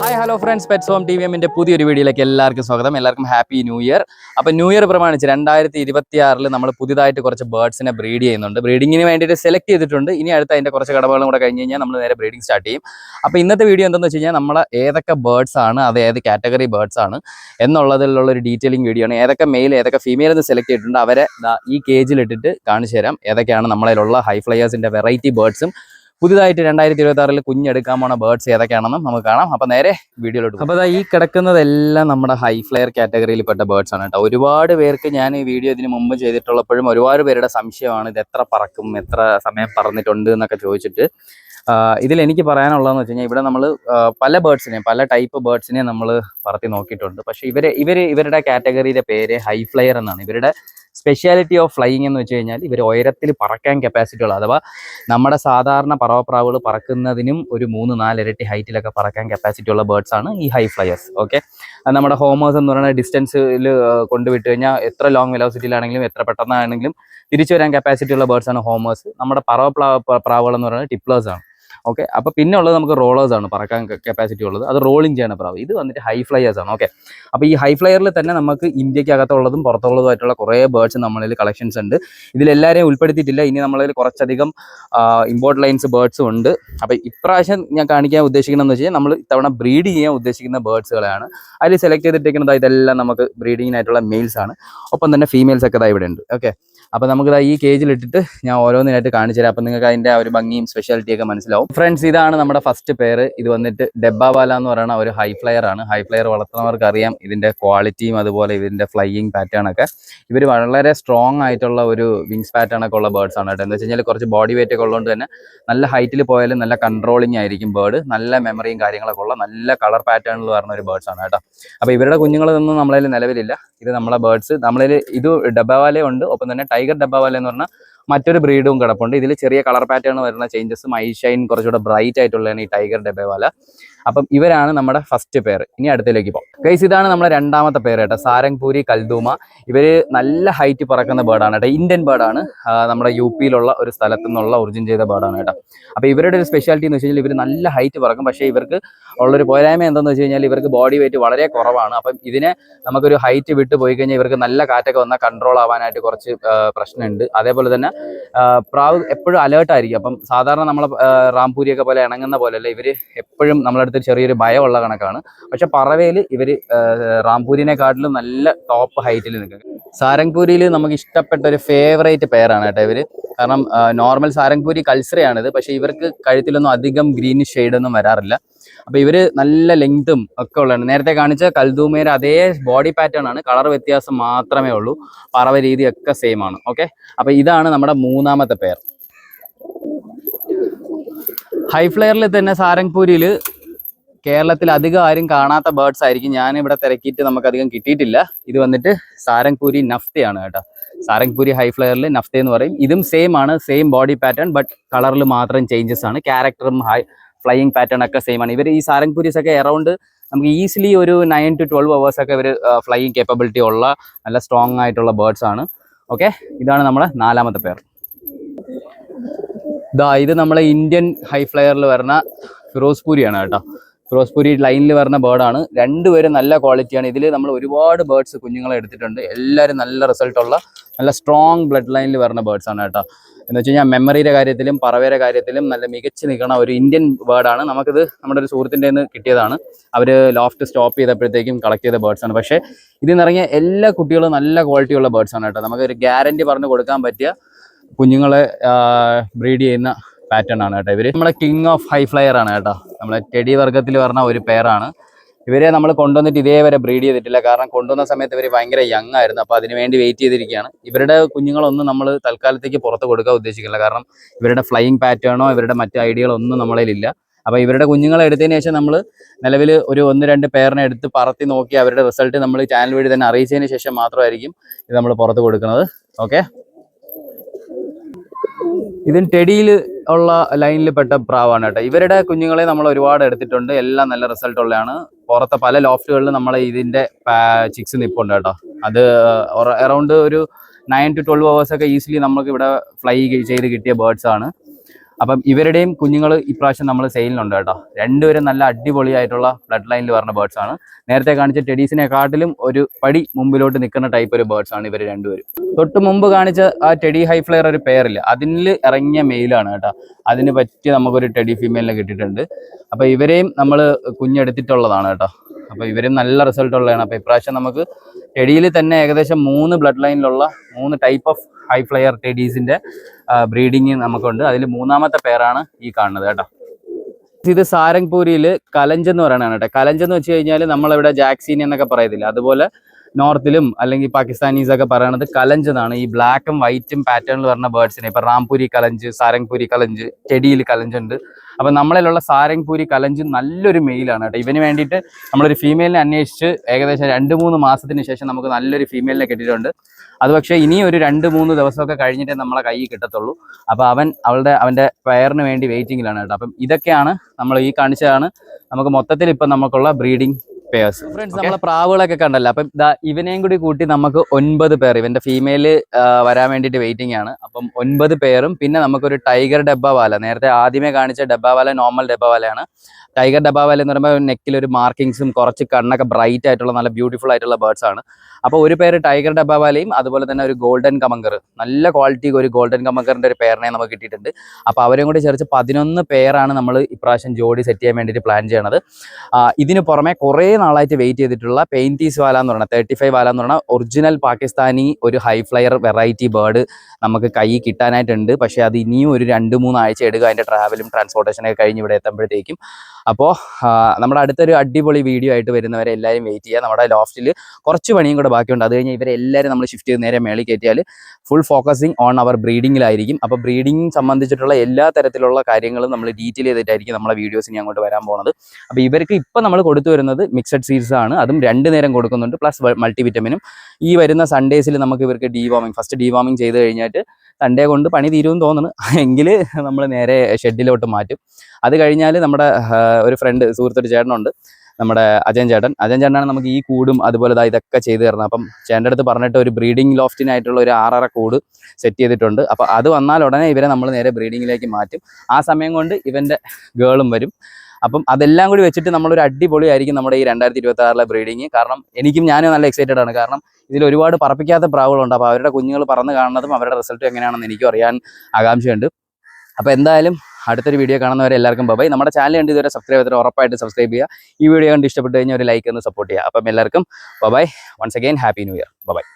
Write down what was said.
Hi hello friends pets home T V എമ്മിന്റെ പുതിയൊരു വീഡിയോയിലേക്ക് എല്ലാവർക്കും സ്വാഗതം. എല്ലാവർക്കും ഹാപ്പി ന്യൂ ഇയർ അപ്പോൾ ന്യൂ ഇയർ പ്രമാണിച്ച് രണ്ടായിരത്തി ഇരുപത്തി ആറിൽ നമ്മൾ പുതിയതായിട്ട് കുറച്ച് ബേർഡ്സിനെ ബ്രീഡ് ചെയ്യുന്നുണ്ട്. ബ്രീഡിങ്ങിന് വേണ്ടിയിട്ട് സെലക്ട് ചെയ്തിട്ടുണ്ട്. ഇനി അടുത്ത അതിന്റെ കുറച്ച് കടമകളും കൂടെ കഴിഞ്ഞ് കഴിഞ്ഞാൽ നമ്മൾ നേരെ ബ്രീഡിംഗ് സ്റ്റാർട്ട് ചെയ്യും. അപ്പോൾ ഇന്നത്തെ വീഡിയോ എന്താണെന്ന് വെച്ച് കഴിഞ്ഞാൽ നമ്മളെ ഏതൊക്കെ ബേർഡ്സ് ആണ് അത് ഏത് കാറ്റഗറി ബേർഡ്സ് ആണ് എന്നുള്ളതിലുള്ള ഒരു ഡീറ്റെയിലിംഗ് വീഡിയോ ആണ്. ഏതൊക്കെ മെയിൽ ഏതൊക്കെ ഫീമെയിൽ എന്ന് സെലക്ട് ചെയ്തിട്ടുണ്ട്. അവരെ ഈ കേജിലിട്ടിട്ട് കാണിച്ചു തരാം ഏതൊക്കെയാണ് നമ്മളതിലുള്ള ഹൈ ഫ്ലയേഴ്സിന്റെ വെറൈറ്റി ബേർഡ്സും പുതിയതായിട്ട് രണ്ടായിരത്തി ഇരുപത്തി ആറിൽ കുഞ്ഞെടുക്കാൻ പോണ ബേർഡ്സ് ഏതൊക്കെയാണെന്നും നമുക്ക് കാണാം. അപ്പൊ നേരെ വീഡിയോയിലോട്ട് അപ്പോൾ ദാ ഈ കിടക്കുന്നതെല്ലാം നമ്മുടെ ഹൈ ഫ്ലയർ കാറ്റഗറിയിൽ പെട്ട ബേർഡ്സ് ആണ് കേട്ടോ. ഒരുപാട് പേർക്ക് ഞാൻ ഈ വീഡിയോ ഇതിന് മുമ്പ് ചെയ്തിട്ടുള്ളപ്പോഴും ഒരുപാട് പേരുടെ സംശയമാണ് ഇത് എത്ര പറക്കും എത്ര സമയം പറന്നിട്ടുണ്ട് എന്നൊക്കെ ചോദിച്ചിട്ട്. ഇതിൽ എനിക്ക് പറയാനുള്ളതെന്ന് വെച്ച് കഴിഞ്ഞാൽ ഇവിടെ നമ്മൾ പല ബേർഡ്സിനെയും പല ടൈപ്പ് ബേർഡ്സിനെയും നമ്മൾ പറത്തി നോക്കിയിട്ടുണ്ട്. പക്ഷേ ഇവരെ ഇവർ ഇവരുടെ കാറ്റഗറിയുടെ പേര് ഹൈ ഫ്ലെയർ എന്നാണ്. ഇവരുടെ സ്പെഷ്യാലിറ്റി ഓഫ് ഫ്ലൈയിങ് എന്ന് വെച്ച് കഴിഞ്ഞാൽ ഇവർ ഉയരത്തിൽ പറക്കാൻ കപ്പാസിറ്റി ഉള്ള അഥവാ നമ്മുടെ സാധാരണ പറവപ്രാവുകൾ പറക്കുന്നതിനും ഒരു മൂന്ന് നാലിരട്ടി ഹൈറ്റിലൊക്കെ പറക്കാൻ കപ്പാസിറ്റി ഉള്ള ബേർഡ്സ് ആണ് ഈ ഹൈ ഫ്ലയേഴ്സ് ഓക്കെ നമ്മുടെ ഹോമേഴ്സ് എന്ന് പറയുന്ന ഡിസ്റ്റൻസിൽ കൊണ്ടുവിട്ട് കഴിഞ്ഞാൽ എത്ര ലോങ് വെലോസിറ്റിയിലാണെങ്കിലും എത്ര പെട്ടെന്നാണെങ്കിലും തിരിച്ചു വരാൻ കപ്പാസിറ്റി ഉള്ള ബേർഡ്സ് ആണ് ഹോമേഴ്സ് നമ്മുടെ പറവ പ്രാവുകൾ എന്ന് പറയുന്നത് ടിപ്ലേഴ്സ് ആണ്. ഓക്കെ അപ്പോൾ പിന്നെ ഉള്ളത് നമുക്ക് റോളേഴ്സ് ആണ് പറക്കാൻ കപ്പാസിറ്റി ഉള്ളത്. അത് റോളിംഗ് ചെയ്യണ പ്രാവ്. ഇത് വന്നിട്ട് ഹൈ ഫ്ലയേഴ്സ് ആണ് ഓക്കെ അപ്പോൾ ഈ ഹൈ ഫ്ലയറിൽ തന്നെ നമുക്ക് ഇന്ത്യക്കകത്തുള്ളതും പുറത്തുള്ളതുമായിട്ടുള്ള കുറേ ബേർഡ്സ് നമ്മളിൽ കളക്ഷൻസ് ഉണ്ട്. ഇതിലെല്ലാവരെയും ഉൾപ്പെടുത്തിയിട്ടില്ല. ഇനി നമ്മളിൽ കുറച്ചധികം ഇമ്പോർട്ട് ലൈൻസ് ബേർഡ്സും ഉണ്ട്. അപ്പോൾ ഇപ്രാവശ്യം ഞാൻ കാണിക്കാൻ ഉദ്ദേശിക്കുന്നതെന്ന് വെച്ച് കഴിഞ്ഞാൽ നമ്മൾ ഇത്തവണ ബ്രീഡ് ചെയ്യാൻ ഉദ്ദേശിക്കുന്ന ബേർഡ്സുകളെയാണ് അതിൽ സെലക്ട് ചെയ്തിട്ടിരിക്കുന്നത് ഇതെല്ലാം നമുക്ക് ബ്രീഡിങ്ങിനായിട്ടുള്ള മെയിൽസ് ആണ്. ഒപ്പം തന്നെ ഫീമെയിൽസ് ഒക്കെ ഇതാ ഇവിടെ ഉണ്ട് ഓക്കെ അപ്പോൾ നമുക്ക് ഈ കേജിൽ ഇട്ടിട്ട് ഞാൻ ഓരോന്നിനായിട്ട് കാണിച്ചു തരാം. അപ്പോൾ നിങ്ങൾക്ക് അതിന്റെ ഒരു ഭംഗിയും സ്പെഷ്യാലിറ്റി ഒക്കെ മനസ്സിലാവും. ഫ്രണ്ട്സ് ഇതാണ് നമ്മുടെ ഫസ്റ്റ് പേര് ഇത് വന്നിട്ട് ഡെബാവാല എന്ന് പറയുന്ന ഒരു ഹൈ ഫ്ലയർ ആണ്. ഹൈ ഫ്ലയർ വളർത്തുന്നവർക്ക് അറിയാം ഇതിന്റെ ക്വാളിറ്റിയും അതുപോലെ ഇതിന്റെ ഫ്ലൈയിങ് പാറ്റേണൊക്കെ ഇവർ വളരെ സ്ട്രോങ് ആയിട്ടുള്ള ഒരു വിങ്സ് പാറ്റേണൊക്കെ ഉള്ള ബേർഡ്സ് ആണ് കേട്ടോ. എന്താ വെച്ച് കുറച്ച് ബോഡി വെയിറ്റ് ഒക്കെ ഉള്ളതുകൊണ്ട് തന്നെ നല്ല ഹൈറ്റിൽ പോയാലും നല്ല കൺട്രോളിങ് ആയിരിക്കും ബേർഡ് നല്ല മെമ്മറിയും കാര്യങ്ങളൊക്കെ ഉള്ള നല്ല കളർ പാറ്റേണിൽ വരുന്ന ഒരു ബേർഡ്സ് ആണ് കേട്ടോ. അപ്പോൾ ഇവരുടെ കുഞ്ഞുങ്ങളൊന്നും നമ്മളതിൽ നിലവിലില്ല. ഇത് നമ്മളെ ബേർഡ്സ് നമ്മളിൽ ഇത് ഡബ്ബാവാല ഉണ്ട്. ഒപ്പം തന്നെ ടൈഗർ ഡബ്ബാവാല എന്ന് പറഞ്ഞാൽ മറ്റൊരു ബ്രീഡും കിടപ്പുണ്ട്. ഇതിൽ ചെറിയ കളർ പാറ്റേൺ വരുന്ന ചേഞ്ചസും ഐഷൈൻ ഷൈൻ കുറച്ചുകൂടെ ബ്രൈറ്റ് ആയിട്ടുള്ളതാണ് ഈ ടൈഗർ ഡബ്ബാവാല. അപ്പം ഇവരാണ് നമ്മുടെ ഫസ്റ്റ് പേര് ഇനി അടുത്തേക്ക് പോകും. ഗൈസ് ഇതാണ് നമ്മുടെ രണ്ടാമത്തെ പേര് കേട്ടോ സാരംഗ്പൂരി കൽദൂമ. ഇവർ നല്ല ഹൈറ്റ് പറക്കുന്ന ബേർഡാണ് കേട്ടോ ഇന്ത്യൻ ബേർഡാണ് നമ്മുടെ യു പിയിലുള്ള ഒരു സ്ഥലത്തു നിന്നുള്ള ഒറിജിൻ ചെയ്ത ബേർഡാണ് കേട്ടോ അപ്പോൾ ഇവരുടെ ഒരു സ്പെഷ്യാലിറ്റി എന്ന് വെച്ച് കഴിഞ്ഞാൽ ഇവർ നല്ല ഹൈറ്റ് പറക്കും. പക്ഷേ ഇവർക്ക് ഉള്ളൊരു പോരായ്മ എന്താണെന്ന് വെച്ച് കഴിഞ്ഞാൽ ഇവർക്ക് ബോഡി വെയിറ്റ് വളരെ കുറവാണ്. അപ്പം ഇതിനെ നമുക്കൊരു ഹൈറ്റ് വിട്ട് പോയി കഴിഞ്ഞാൽ ഇവർക്ക് നല്ല കാറ്റൊക്കെ വന്നാൽ കൺട്രോൾ ആവാനായിട്ട് കുറച്ച് പ്രശ്നമുണ്ട്. അതേപോലെ തന്നെ പ്രാവ് എപ്പോഴും അലേർട്ടായിരിക്കും അപ്പം സാധാരണ നമ്മളെ റാംപൂരിയൊക്കെ പോലെ ഇണങ്ങുന്ന പോലെയല്ല ഇവർ എപ്പോഴും നമ്മളടുത്ത് ചെറിയൊരു ഭയമുള്ള കണക്കാണ്. പക്ഷെ പറവയിൽ ഇവർ റാംപൂരിനെക്കാട്ടിലും നല്ല ടോപ്പ് ഹൈറ്റിൽ നിൽക്കുക. സാരംഗ്പൂരിയിൽ നമുക്ക് ഇഷ്ടപ്പെട്ട ഒരു ഫേവറേറ്റ് പെയറാണ് കേട്ടോ ഇവർ കാരണം നോർമൽ സാരംഗ്പൂരി കൾസറയാണിത്. പക്ഷേ ഇവർക്ക് കഴുത്തിലൊന്നും അധികം ഗ്രീനിഷ് ഷെയ്ഡൊന്നും വരാറില്ല. അപ്പോൾ ഇവർ നല്ല ലെങ്തും ഒക്കെ ഉള്ളതാണ്. നേരത്തെ കാണിച്ച കൽദൂമേരെ അതേ ബോഡി പാറ്റേൺ ആണ്. കളർ വ്യത്യാസം മാത്രമേ ഉള്ളൂ. പറവ രീതിയൊക്കെ സെയിം ആണ്. ഓക്കെ അപ്പോൾ ഇതാണ് നമ്മുടെ മൂന്നാമത്തെ പെയർ ഹൈ ഫ്ലെയറിൽ തന്നെ സാരംഗ്പൂരിയിൽ കേരളത്തിൽ അധികം ആരും കാണാത്ത ബേർഡ്സ് ആയിരിക്കും. ഞാൻ ഇവിടെ തിരക്കിയിട്ട് നമുക്ക് അധികം കിട്ടിയിട്ടില്ല. ഇത് വന്നിട്ട് സാരംഗ്പൂരി നഫ്തയാണ് കേട്ടോ. സാരംഗ്പൂരി ഹൈ ഫ്ലയറിൽ നഫ്ത എന്ന് പറയും. ഇതും സെയിം ആണ് സെയിം ബോഡി പാറ്റേൺ ബട്ട് കളറിൽ മാത്രം ചേഞ്ചസ് ആണ്. ക്യാരക്ടറും ഹൈ ഫ്ലൈയിങ് പാറ്റേൺ ഒക്കെ സെയിം ആണ്. ഇവർ ഈ സാരംഗ്പൂരീസ് ഒക്കെ അറൗണ്ട് നമുക്ക് ഈസിലി ഒരു നയൻ ടു ട്വൽവ് അവേഴ്സ് ഒക്കെ ഇവർ ഫ്ലൈയിങ് കേപ്പബിലിറ്റി ഉള്ള നല്ല സ്ട്രോങ് ആയിട്ടുള്ള ബേർഡ്സ് ആണ്. ഓക്കെ ഇതാണ് നമ്മുടെ നാലാമത്തെ പേർ ഇതാ ഇത് നമ്മളെ ഇന്ത്യൻ ഹൈ ഫ്ലയറിൽ വരുന്ന ഫിറോസ്പൂരിയാണ് കേട്ടോ. ഫിറോസ്പൂരി ലൈനിൽ വരുന്ന ബേർഡാണ് രണ്ടുപേരും നല്ല ക്വാളിറ്റിയാണ് ഇതിൽ നമ്മൾ ഒരുപാട് ബേർഡ്സ് കുഞ്ഞുങ്ങളെ എടുത്തിട്ടുണ്ട്. എല്ലാവരും നല്ല റിസൾട്ടുള്ള നല്ല സ്ട്രോങ് ബ്ലഡ് ലൈനിൽ വരുന്ന ബേർഡ്സ് ആണ് കേട്ടോ. എന്ന് വെച്ച് കഴിഞ്ഞാൽ മെമ്മറിയുടെ കാര്യത്തിലും പറവയുടെ കാര്യത്തിലും നല്ല മികച്ച് നിൽക്കുന്ന ഒരു ഇന്ത്യൻ ബേർഡാണ് നമുക്കിത് നമ്മുടെ ഒരു സുഹൃത്തിന്റെ നിന്ന് കിട്ടിയതാണ്. അവർ ലോഫ്റ്റ് സ്റ്റോപ്പ് ചെയ്തപ്പോഴത്തേക്കും കളക്ട് ചെയ്ത ബേർഡ്സ് ആണ്. പക്ഷേ ഇതിൽ നിന്നിറങ്ങിയ എല്ലാ കുട്ടികളും നല്ല ക്വാളിറ്റിയുള്ള ബേർഡ്സ് ആണ് കേട്ടോ. നമുക്കൊരു ഗ്യാരണ്ടി പറഞ്ഞ് കൊടുക്കാൻ പറ്റിയ കുഞ്ഞുങ്ങളെ ബ്രീഡ് ചെയ്യുന്ന പാറ്റേൺ ആണ് കേട്ടോ. ഇവർ നമ്മളെ കിങ് ഓഫ് ഹൈ ഫ്ലയർ ആണ് കേട്ടോ. നമ്മളെ ടെഡി വർഗത്തിൽ പറഞ്ഞ ഒരു പേരാണ് ഇവരെ നമ്മൾ കൊണ്ടുവന്നിട്ട് ഇതേവരെ ബ്രീഡ് ചെയ്തിട്ടില്ല. കാരണം കൊണ്ടുവന്ന സമയത്ത് ഇവർ ഭയങ്കര യങ് ആയിരുന്നു. അപ്പോൾ അതിന് വേണ്ടി വെയിറ്റ് ചെയ്തിരിക്കുകയാണ്. ഇവരുടെ കുഞ്ഞുങ്ങളൊന്നും നമ്മൾ തൽക്കാലത്തേക്ക് പുറത്ത് കൊടുക്കാൻ ഉദ്ദേശിക്കില്ല കാരണം ഇവരുടെ ഫ്ലൈയിങ് പാറ്റേണോ ഇവരുടെ മറ്റ് ഐഡിയകളോ ഒന്നും നമ്മളിലില്ല അപ്പോൾ ഇവരുടെ കുഞ്ഞുങ്ങളെ എടുത്തതിന് ശേഷം നമ്മൾ നിലവിൽ ഒരു ഒന്ന് രണ്ട് പേരിനെ എടുത്ത് പറത്തി നോക്കി അവരുടെ റിസൾട്ട് നമ്മൾ ചാനൽ വഴി തന്നെ അറിയിച്ചതിന് ശേഷം മാത്രമായിരിക്കും ഇത് നമ്മൾ പുറത്ത് കൊടുക്കുന്നത്. ഓക്കെ ഇതിന് ടെടിയിൽ ഉള്ള ലൈനിൽ പെട്ട പ്രാവാണ് കേട്ടോ. ഇവരുടെ കുഞ്ഞുങ്ങളെ നമ്മൾ ഒരുപാട് എടുത്തിട്ടുണ്ട്. എല്ലാം നല്ല റിസൾട്ട് ഉള്ളതാണ് പുറത്തെ പല ലോഫ്റ്റുകളിലും നമ്മൾ ഇതിന്റെ ചിക്സ് നിപ്പുണ്ട് കേട്ടോ. അത് അറൗണ്ട് ഒരു നയൻ ടു ട്വൽവ് അവേഴ്സൊക്കെ ഈസിലി നമുക്ക് ഇവിടെ ഫ്ലൈ ചെയ്ത് കിട്ടിയ ബേർഡ്സ് ആണ്. അപ്പം ഇവരുടെയും കുഞ്ഞുങ്ങൾ ഇപ്രാവശ്യം നമ്മൾ സെയിലിനുണ്ട് കേട്ടോ. രണ്ടുപേരും നല്ല അടിപൊളിയായിട്ടുള്ള ബ്ലഡ് ലൈനിൽ വരുന്ന ബേർഡ്സ് ആണ്. നേരത്തെ കാണിച്ച ടെഡീസിനെക്കാട്ടിലും ഒരു പടി മുമ്പിലോട്ട് നിൽക്കുന്ന ടൈപ്പ് ഒരു ബേർഡ്സ് ആണ് ഇവർ രണ്ടുപേരും. തൊട്ട് മുമ്പ് കാണിച്ച ആ ടെഡി ഹൈ ഫ്ലെയർ ഒരു പേരില്ല അതിൽ ഇറങ്ങിയ മെയിലാണ് കേട്ടോ. അതിന് പറ്റി നമുക്കൊരു ടെഡി ഫീമെയിലിനെ കിട്ടിയിട്ടുണ്ട്. അപ്പോൾ ഇവരെയും നമ്മൾ കുഞ്ഞെടുത്തിട്ടുള്ളതാണ് കേട്ടോ. അപ്പോൾ ഇവരും നല്ല റിസൾട്ട് ഉള്ളതാണ്. അപ്പോൾ ഇപ്രാവശ്യം നമുക്ക് ടെഡിയിൽ തന്നെ ഏകദേശം മൂന്ന് ബ്ലഡ് ലൈനിലുള്ള മൂന്ന് ടൈപ്പ് ഓഫ് ഹൈ ഫ്ലയർ ടെഡീസിന്റെ ബ്രീഡിങ് നമുക്കുണ്ട്. അതിൽ മൂന്നാമത്തെ പേരാണ് ഈ കാണുന്നത് കേട്ടോ. ഇത് സാരംഗ്പൂരിയിൽ കലഞ്ച് എന്ന് കേട്ടോ. കലഞ്ച് എന്ന് വെച്ച് കഴിഞ്ഞാൽ നമ്മളിവിടെ ജാക്സീൻ എന്നൊക്കെ പറയത്തില്ല? അതുപോലെ നോർത്തിലും അല്ലെങ്കിൽ പാകിസ്ഥാനീസ് ഒക്കെ പറയണത് കലഞ്ച് എന്നാണ് ഈ ബ്ലാക്കും വൈറ്റും പാറ്റേണിൽ വരുന്ന ബേർഡ്സിനെ ഇപ്പൊ റാംപൂരി കലഞ്ച് സാരംഗ്പൂരി കലഞ്ച് ചെടിയിൽ കലഞ്ചുണ്ട്. അപ്പൊ നമ്മളിലുള്ള സാരംഗ്പൂരി കലഞ്ച് നല്ലൊരു മെയിലാണ് കേട്ടോ. ഇവന് വേണ്ടിയിട്ട് നമ്മളൊരു ഫീമെയിലിനെ അന്വേഷിച്ച് ഏകദേശം രണ്ട് മൂന്ന് മാസത്തിന് ശേഷം നമുക്ക് നല്ലൊരു ഫീമെയിലിനെ കിട്ടിയിട്ടുണ്ട്. അത് പക്ഷേ ഇനി ഒരു രണ്ട് മൂന്ന് ദിവസമൊക്കെ കഴിഞ്ഞിട്ടേ നമ്മളെ കയ്യിൽ കിട്ടത്തുള്ളൂ. അപ്പൊ അവൻ അവളുടെ അവന്റെ പെയറിന് വേണ്ടി വെയിറ്റിംഗിലാണ് കേട്ടോ. അപ്പം ഇതൊക്കെയാണ് നമ്മൾ ഈ കാണിച്ചതാണ്. നമുക്ക് മൊത്തത്തിൽ ഇപ്പം നമുക്കുള്ള ബ്രീഡിംഗ് പേഴ്സ് ഫ്രണ്ട്സ് നമ്മളെ പ്രാവുകളൊക്കെ കണ്ടല്ലോ. അപ്പം ഇതാ ഇവനെയും കൂടി കൂട്ടി നമുക്ക് ഒൻപത് പേർ ഇവന്റെ ഫീമെയിൽ വരാൻ വേണ്ടിയിട്ട് വെയിറ്റിംഗ് ആണ്. അപ്പം ഒൻപത് പേരും പിന്നെ നമുക്കൊരു ടൈഗർ ഡബ്ബാവാല നേരത്തെ ആദ്യമേ കാണിച്ച ഡബ്ബാവാല നോർമൽ ഡബ്ബാവാലയാണ് ടൈഗർ ഡബ്ബാവാല എന്ന് പറയുമ്പോൾ നെക്കിൽ ഒരു മാർക്കിങ്സും കുറച്ച് കണ്ണൊക്കെ ബ്രൈറ്റ് ആയിട്ടുള്ള നല്ല ബ്യൂട്ടിഫുൾ ആയിട്ടുള്ള ബേർഡ്സ് ആണ്. അപ്പോൾ ഒരു പേര് ടൈഗർ ഡബ്ബാവാലയും അതുപോലെ തന്നെ ഒരു ഗോൾഡൻ കമങ്കർ. നല്ല ക്വാളിറ്റി ഒരു ഗോൾഡൻ കമങ്കറിന്റെ ഒരു പേരിനെ നമുക്ക് കിട്ടിയിട്ടുണ്ട്. അപ്പോൾ അവരെയും കൂടി ചേർച്ച് പതിനൊന്ന് പേരാണ് നമ്മൾ ഇപ്രാവശ്യം ജോഡി സെറ്റ് ചെയ്യാൻ വേണ്ടിയിട്ട് പ്ലാൻ ചെയ്യണത്. ഇതിന് പുറമെ കുറേ നാളായിട്ട് വെയിറ്റ് ചെയ്തിട്ടുള്ള പെയിന്റീസ് വാല എന്ന് പറഞ്ഞാൽ തേർട്ടി ഫൈവ് വാല എന്ന് പറഞ്ഞാൽ ഒറിജിനൽ പാകിസ്ഥാനി ഒരു ഹൈ ഫ്ലയർ വെറൈറ്റി ബേർഡ് നമുക്ക് കൈ കിട്ടാനായിട്ടുണ്ട്. പക്ഷേ അത് ഇനിയും ഒരു രണ്ട് മൂന്നാഴ്ച എടുക്കുക. അതിന്റെ ട്രാവലും ട്രാൻസ്പോർട്ടേഷനൊക്കെ കഴിഞ്ഞ് ഇവിടെ എത്തുമ്പോഴത്തേക്കും. അപ്പോൾ നമ്മുടെ അടുത്തൊരു അടിപൊളി വീഡിയോ ആയിട്ട് വരുന്നവരെ എല്ലാവരും വെയിറ്റ് ചെയ്യുക. നമ്മുടെ ലോഫ്റ്റിൽ കുറച്ച് പണിയും കൂടെ ബാക്കിയുണ്ട്. അത് കഴിഞ്ഞ് ഇവരെ എല്ലാവരും നമ്മൾ ഷിഫ്റ്റ് ചെയ്ത് നേരെ മേളിൽ കയറ്റിയാൽ ഫുൾ ഫോക്കസിങ് ഓൺ അവർ ബ്രീഡിങ്ങിലായിരിക്കും അപ്പോൾ ബ്രീഡിങ് സംബന്ധിച്ചിട്ടുള്ള എല്ലാ തരത്തിലുള്ള കാര്യങ്ങളും നമ്മൾ ഡീറ്റെയിൽ ചെയ്തിട്ടായിരിക്കും നമ്മളെ വീഡിയോസിന് അങ്ങോട്ട് വരാൻ പോകുന്നത് അപ്പോൾ ഇവർക്ക് ഇപ്പം നമ്മൾ കൊടുത്തു വരുന്നത് മിക്സഡ് സീഡ്സ് ആണ്. അതും രണ്ട് നേരം കൊടുക്കുന്നുണ്ട്. പ്ലസ് മൾട്ടിവിറ്റമിനും ഈ വരുന്ന സൺഡേസിൽ നമുക്ക് ഇവർക്ക് ഡീവാമിങ് ഫസ്റ്റ് ഡീവാമിങ് ചെയ്ത് കഴിഞ്ഞിട്ട് സൺഡേ കൊണ്ട് പണി തീരുമെന്ന് തോന്നുന്നു. എങ്കിൽ നമ്മൾ നേരെ ഷെഡിലോട്ട് മാറ്റും. അത് കഴിഞ്ഞാൽ നമ്മുടെ ഒരു ഫ്രണ്ട് സുഹൃത്തൊരു ചേട്ടനുണ്ട്. നമ്മുടെ അജയൻ ചേട്ടൻ. അജയൻ ചേട്ടനാണ് നമുക്ക് ഈ കൂടും അതുപോലെ ഇതൊക്കെ ചെയ്തു തരുന്നത്. അപ്പം ചേട്ടന്റെ അടുത്ത് പറഞ്ഞിട്ട് ഒരു ബ്രീഡിംഗ് ലോഫ്റ്റിനായിട്ടുള്ള ഒരു ആറര കൂട് സെറ്റ് ചെയ്തിട്ടുണ്ട്. അപ്പോൾ അത് വന്നാൽ ഉടനെ ഇവരെ നമ്മൾ നേരെ ബ്രീഡിങ്ങിലേക്ക് മാറ്റും. ആ സമയം കൊണ്ട് ഇവന്റെ ഗേളും വരും. അപ്പം അതെല്ലാം കൂടി വെച്ചിട്ട് നമ്മളൊരു അടിപൊളിയായിരിക്കും നമ്മുടെ ഈ രണ്ടായിരത്തി ഇരുപത്തി ആറിലെ ബ്രീഡിങ്. കാരണം എനിക്കും ഞാനും നല്ല എക്സൈറ്റഡ് ആണ്. കാരണം ഇതിൽ ഒരുപാട് പറപ്പിക്കാത്ത പ്രാവുകളുണ്ട്. അപ്പോൾ അവരുടെ കുഞ്ഞുങ്ങൾ പറന്ന് കാണുന്നതും അവരുടെ റിസൾട്ട് എങ്ങനെയാണെന്ന് എനിക്കും അറിയാൻ ആകാംക്ഷയുണ്ട്. അപ്പോൾ എന്തായാലും അടുത്തൊരു വീഡിയോ കാണുന്നവരെ എല്ലാവർക്കും ബൈ നമ്മുടെ ചാനൽ കണ്ട് ഇതുവരെ സബ്സ്ക്രൈബ് ചെയ്തിട്ട് ഉറപ്പായിട്ട് സബ്സ്ക്രൈബ് ചെയ്യുക. ഈ വീഡിയോ കണ്ട് ഇഷ്ടപ്പെട്ട് കഴിഞ്ഞാൽ ഒരു ലൈക്ക് ഒന്ന് സപ്പോർട്ട് ചെയ്യുക. അപ്പം എല്ലാവർക്കും bye once again happy new year bye